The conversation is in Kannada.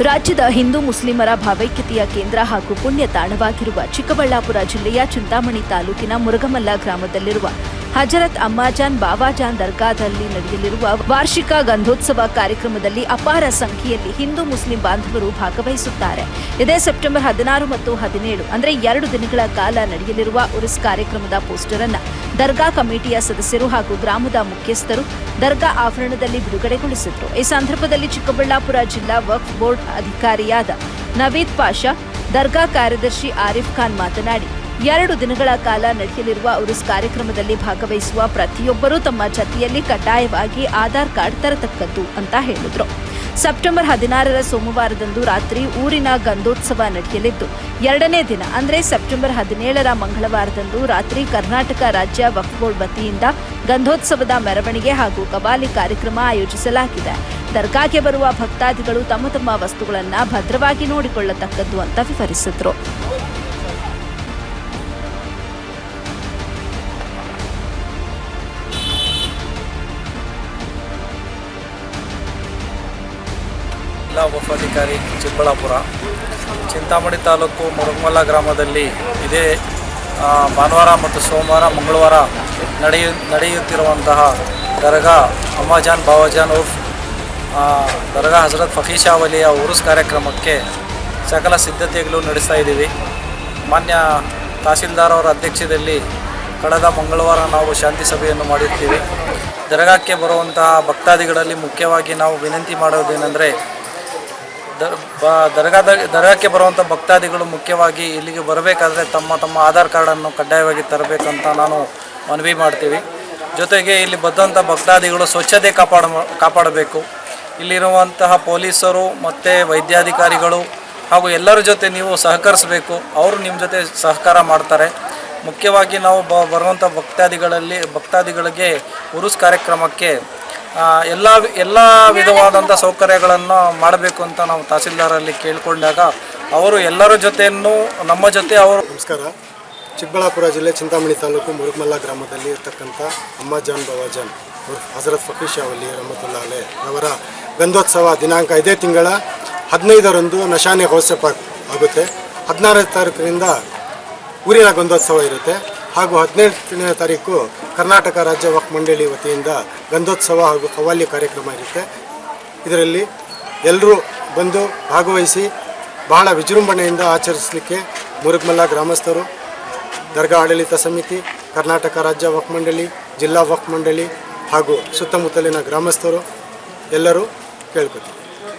ರಾಜ್ಯದ ಹಿಂದೂ ಮುಸ್ಲಿಮರ ಭಾವೈಕ್ಯತೆಯ ಕೇಂದ್ರ ಹಾಗೂ ಪುಣ್ಯ ತಾಣವಾಗಿರುವ ಚಿಕ್ಕಬಳ್ಳಾಪುರ ಜಿಲ್ಲೆಯ ಚಿಂತಾಮಣಿ ತಾಲೂಕಿನ ಮುರುಗಮಲ್ಲ ಗ್ರಾಮದಲ್ಲಿರುವ ಹಜರತ್ ಅಮ್ಮಾಜಾನ್ ಬಾಬಾಜಾನ್ ದರ್ಗಾದಲ್ಲಿ ನಡೆಯಲಿರುವ ವಾರ್ಷಿಕ ಗಂಧೋತ್ಸವ ಕಾರ್ಯಕ್ರಮದಲ್ಲಿ ಅಪಾರ ಸಂಖ್ಯೆಯಲ್ಲಿ ಹಿಂದೂ ಮುಸ್ಲಿಂ ಬಾಂಧವರು ಭಾಗವಹಿಸುತ್ತಾರೆ. ಇದೇ ಸೆಪ್ಟೆಂಬರ್ ಹದಿನಾರು ಮತ್ತು ಹದಿನೇಳು, ಅಂದರೆ ಎರಡು ದಿನಗಳ ಕಾಲ ನಡೆಯಲಿರುವ ಉರುಸ್ ಕಾರ್ಯಕ್ರಮದ ಪೋಸ್ಟರ್ ಅನ್ನು ದರ್ಗಾ ಕಮಿಟಿಯ ಸದಸ್ಯರು ಹಾಗೂ ಗ್ರಾಮದ ಮುಖ್ಯಸ್ಥರು ದರ್ಗಾ ಆವರಣದಲ್ಲಿ ಬಿಡುಗಡೆಗೊಳಿಸಿದ್ರು. ಈ ಸಂದರ್ಭದಲ್ಲಿ ಚಿಕ್ಕಬಳ್ಳಾಪುರ ಜಿಲ್ಲಾ ವಕ್ಫ್ ಬೋರ್ಡ್ ಅಧಿಕಾರಿಯಾದ ನವೀದ್ ಪಾಷಾ, ದರ್ಗಾ ಕಾರ್ಯದರ್ಶಿ ಆರಿಫ್ ಖಾನ್ ಮಾತನಾಡಿ ಎರಡು ದಿನಗಳ ಕಾಲ ನಡೆಯಲಿರುವ ಉರುಸ್ ಕಾರ್ಯಕ್ರಮದಲ್ಲಿ ಭಾಗವಹಿಸುವ ಪ್ರತಿಯೊಬ್ಬರೂ ತಮ್ಮ ಜತೆಯಲ್ಲಿ ಕಡ್ಡಾಯವಾಗಿ ಆಧಾರ್ ಕಾರ್ಡ್ ತರತಕ್ಕದ್ದು ಅಂತ ಹೇಳಿದ್ರು. ಸೆಪ್ಟೆಂಬರ್ ಹದಿನಾರರ ಸೋಮವಾರದಂದು ರಾತ್ರಿ ಊರಿನ ಗಂಧೋತ್ಸವ ನಡೆಯಲಿದ್ದು, ಎರಡನೇ ದಿನ, ಅಂದರೆ ಸೆಪ್ಟೆಂಬರ್ ಹದಿನೇಳರ ಮಂಗಳವಾರದಂದು ರಾತ್ರಿ ಕರ್ನಾಟಕ ರಾಜ್ಯ ವಕ್ಫ್ ಬೋರ್ಡ್ ವತಿಯಿಂದ ಗಂಧೋತ್ಸವದ ಮೆರವಣಿಗೆ ಹಾಗೂ ಕಬಾಲಿ ಕಾರ್ಯಕ್ರಮ ಆಯೋಜಿಸಲಾಗಿದೆ. ದರ್ಗಾಗೆ ಬರುವ ಭಕ್ತಾದಿಗಳು ತಮ್ಮ ತಮ್ಮ ವಸ್ತುಗಳನ್ನು ಭದ್ರವಾಗಿ ನೋಡಿಕೊಳ್ಳತಕ್ಕದ್ದು ಅಂತ ವಿವರಿಸಿದ್ರು. ಜಿಲ್ಲಾ ಉಪಾಧಿಕಾರಿ ಚಿಕ್ಕಬಳ್ಳಾಪುರ. ಚಿಂತಾಮಣಿ ತಾಲೂಕು ಮುರುಗಮಲ್ಲ ಗ್ರಾಮದಲ್ಲಿ ಇದೇ ಭಾನುವಾರ ಮತ್ತು ಸೋಮವಾರ, ಮಂಗಳವಾರ ನಡೆಯು, ನಡೆಯುತ್ತಿರುವಂತಹ ದರ್ಗಾ ಅಮ್ಮಾಜಾನ್ ಬಾವಾಜಾನ್ ಉರ್ಫ್ ದರ್ಗಾ ಹಜರತ್ ಫಕೀಶಾ ವಲಿಯ ಉರುಸ್ ಕಾರ್ಯಕ್ರಮಕ್ಕೆ ಸಕಲ ಸಿದ್ಧತೆಗಳು ನಡೆಸ್ತಾ ಇದ್ದೀವಿ. ಮಾನ್ಯ ತಹಸೀಲ್ದಾರ್ ಅವರ ಅಧ್ಯಕ್ಷತೆಯಲ್ಲಿ ಕಳೆದ ಮಂಗಳವಾರ ನಾವು ಶಾಂತಿ ಸಭೆಯನ್ನು ಮಾಡಿರ್ತೀವಿ. ದರ್ಗಾಕ್ಕೆ ಬರುವಂತಹ ಭಕ್ತಾದಿಗಳಲ್ಲಿ ಮುಖ್ಯವಾಗಿ ನಾವು ವಿನಂತಿ ಮಾಡೋದೇನೆಂದರೆ ದರ್ ಬ ದರ್ಗಾದ ದರ್ಗಾಕ್ಕೆ ಬರುವಂಥ ಭಕ್ತಾದಿಗಳು ಮುಖ್ಯವಾಗಿ ಇಲ್ಲಿಗೆ ಬರಬೇಕಾದ್ರೆ ತಮ್ಮ ತಮ್ಮ ಆಧಾರ್ ಕಾರ್ಡನ್ನು ಕಡ್ಡಾಯವಾಗಿ ತರಬೇಕಂತ ನಾನು ಮನವಿ ಮಾಡ್ತೀವಿ. ಜೊತೆಗೆ ಇಲ್ಲಿ ಬಂದಂಥ ಭಕ್ತಾದಿಗಳು ಸ್ವಚ್ಛತೆ ಕಾಪಾಡ ಕಾಪಾಡಬೇಕು. ಇಲ್ಲಿರುವಂತಹ ಪೊಲೀಸರು ಮತ್ತು ವೈದ್ಯಾಧಿಕಾರಿಗಳು ಹಾಗೂ ಎಲ್ಲರ ಜೊತೆ ನೀವು ಸಹಕರಿಸಬೇಕು. ಅವರು ನಿಮ್ಮ ಜೊತೆ ಸಹಕಾರ ಮಾಡ್ತಾರೆ. ಮುಖ್ಯವಾಗಿ ನಾವು ಬ ಬರುವಂಥ ಭಕ್ತಾದಿಗಳಲ್ಲಿ ಭಕ್ತಾದಿಗಳಿಗೆ ಉರುಸ್ ಕಾರ್ಯಕ್ರಮಕ್ಕೆ ಎಲ್ಲ ಎಲ್ಲ ವಿಧವಾದಂಥ ಸೌಕರ್ಯಗಳನ್ನು ಮಾಡಬೇಕು ಅಂತ ನಾವು ತಹಸೀಲ್ದಾರಲ್ಲಿ ಕೇಳಿಕೊಂಡಾಗ ಅವರು ಎಲ್ಲರ ಜೊತೆಯನ್ನು, ನಮ್ಮ ಜೊತೆ ಅವರು ನಮಸ್ಕಾರ. ಚಿಕ್ಕಬಳ್ಳಾಪುರ ಜಿಲ್ಲೆ ಚಿಂತಾಮಣಿ ತಾಲೂಕು ಮುರುಗಮಲ್ಲ ಗ್ರಾಮದಲ್ಲಿ ಇರ್ತಕ್ಕಂಥ ಅಮ್ಮಾಜಾನ್ ಬವಾಜಾನ್ ಜಾನ್ ಹಜರತ್ ಫಕೀಶಾ ಅವಲಿ ರಹಮತುಲ್ಲಾ ಅವರ ಗಂಧೋತ್ಸವ ದಿನಾಂಕ ಇದೇ ತಿಂಗಳ ಹದಿನೈದರಂದು ನಶಾನೆ ಹೋಸೆಪ ಆಗುತ್ತೆ. ಹದಿನಾರನೇ ತಾರೀಕಿನಿಂದ ಊರಿನ ಗಂಧೋತ್ಸವ ಇರುತ್ತೆ. ಹಾಗೂ ಹದಿನೆಂಟನೇ ತಾರೀಕು ಕರ್ನಾಟಕ ರಾಜ್ಯ ವಕ್ ಮಂಡಳಿ ವತಿಯಿಂದ ಗಂಧೋತ್ಸವ ಹಾಗೂ ಕವಾಲಿ ಕಾರ್ಯಕ್ರಮ ಇರುತ್ತೆ. ಇದರಲ್ಲಿ ಎಲ್ಲರೂ ಬಂದು ಭಾಗವಹಿಸಿ ಬಹಳ ವಿಜೃಂಭಣೆಯಿಂದ ಆಚರಿಸಲಿಕ್ಕೆ ಮುರುಗಮಲ್ಲ ಗ್ರಾಮಸ್ಥರು, ದರ್ಗಾ ಆಡಳಿತ ಸಮಿತಿ, ಕರ್ನಾಟಕ ರಾಜ್ಯ ವಕ್ ಮಂಡಳಿ, ಜಿಲ್ಲಾ ವಕ್ ಮಂಡಳಿ ಹಾಗೂ ಸುತ್ತಮುತ್ತಲಿನ ಗ್ರಾಮಸ್ಥರು ಎಲ್ಲರೂ ಕೇಳ್ಕೊತೀವಿ.